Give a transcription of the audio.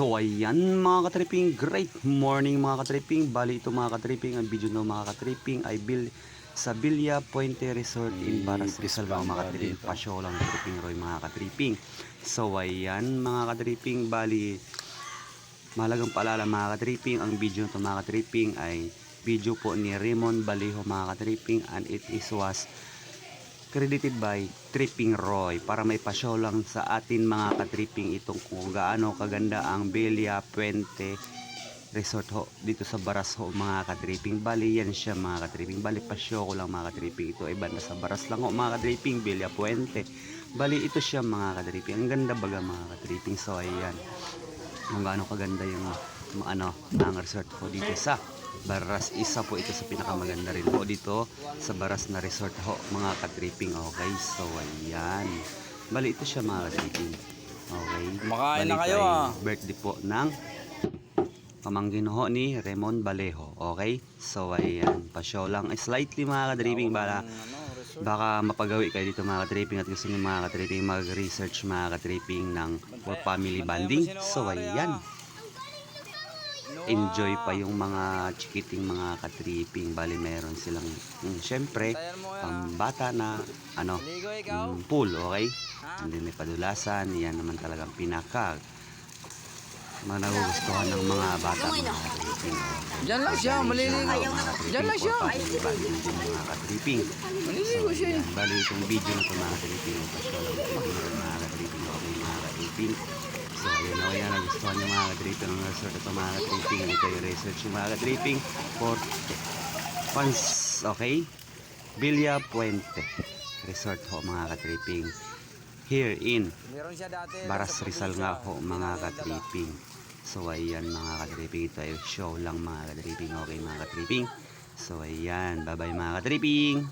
So ayan mga katripping, great morning mga katripping. Bali ito mga katripping, ang video ng mga katripping ay bil sa Villa Puente Resort in Baras Rizal mga katripping. Pasyo lang tripping Roy mga katripping. So ayan mga katripping, bali malagang paalala mga katripping, ang video nito mga katripping ay video po ni Raymond Balejo mga katripping and it is was credited by Tripping Roy para may pasyaw lang sa atin mga katripping itong kung gaano kaganda ang Belia Puente Resort ho dito sa Baras ho mga katripping. Bali yan siya mga katripping. Bali pasyaw ko lang mga katripping. Ito ay banda sa Baras lang ho mga katripping Belia Puente. Bali ito siya mga katripping. Ang ganda baga mga katripping. So ayan. Kung gaano kaganda yung ano ang resort ko dito sa Baras isa po ito sa pinakamaganda rin po dito sa Baras na resort ho mga katripping okay? So ayan. Bali ito siya mga katripping. Okay? Makain na kayo, ah. birthday po ng pamangkin ho ni Raymond Balejo okay? So ayan. Pa-show lang. Slightly mga katripping bala baka mapagawi kayo dito mga katripping at gusto niyo mga katripping mag-research mga katripping ng family bonding. so ayan enjoy pa yung mga chikiting mga katripping bali meron silang mm, syempre pang bata na ano mm, pool okay hindi may padulasan yan naman talagang pinaka mga nagugustuhan ng mga bata mga katripping okay. Diyan lang siya, maliligo. Diyan lang siya. mga katripping Maliligo siya eh. Bali itong video na ito mga katripping yung pasyon ng katripping mga katripping okay mga katripping So ayun na yan nagustuhan yung mga katripping ng resort ito mga katripping ito yung research yung mga katripping for fans okay? Villa Puente Resort ho mga katripping here in. Baras Rizal nga ho mga katripping So ayan mga katripping ito ay show lang mga katripping okay mga katripping So ayan bye bye mga katripping